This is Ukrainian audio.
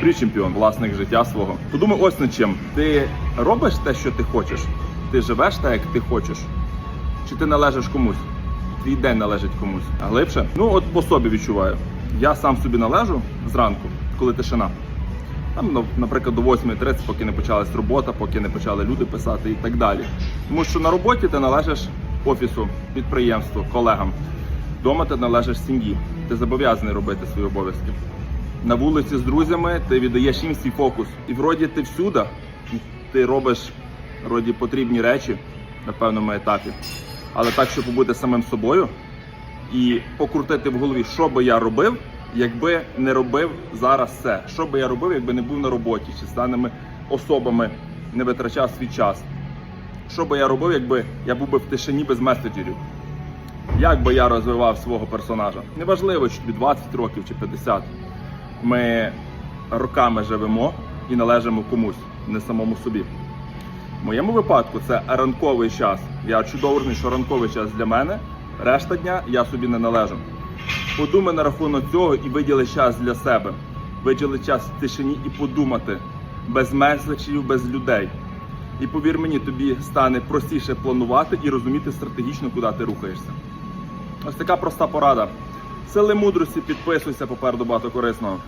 Прі чемпіон, власник життя свого. Подумай ось над чим. Ти робиш те, що ти хочеш. Ти живеш так, як ти хочеш. Чи ти належиш комусь? Твій день належить комусь. А глибше? Ну от по собі відчуваю. Я сам собі належу зранку, коли тишина. Там, ну, наприклад, до 8.30, поки не почалась робота, поки не почали люди писати і так далі. Тому що на роботі ти належиш офісу, підприємству, колегам. Дома ти належиш сім'ї. Ти зобов'язаний робити свої обов'язки. На вулиці з друзями ти віддаєш їм свій фокус. І вроді ти всюди, ти робиш вроді потрібні речі на певному етапі. Але так, щоб побути самим собою і покрутити в голові, що би я робив, якби не робив зараз це. Що би я робив, якби не був на роботі чи з даними особами, не витрачав свій час. Що би я робив, якби я був би в тишині без меседжерів? Як би я розвивав свого персонажа? Неважливо, чи тобі 20 років чи 50. Ми роками живемо і належимо комусь, не самому собі. В моєму випадку це ранковий час. Я чудово розумію, що ранковий час для мене, решта дня я собі не належу. Подумай на рахунок цього і виділи час для себе. Виділи час в тишині і подумати без меседжів, без людей. І повір мені, тобі стане простіше планувати і розуміти стратегічно, куди ти рухаєшся. Ось така проста порада. Сили мудрості, підписуйся попереду багато корисного.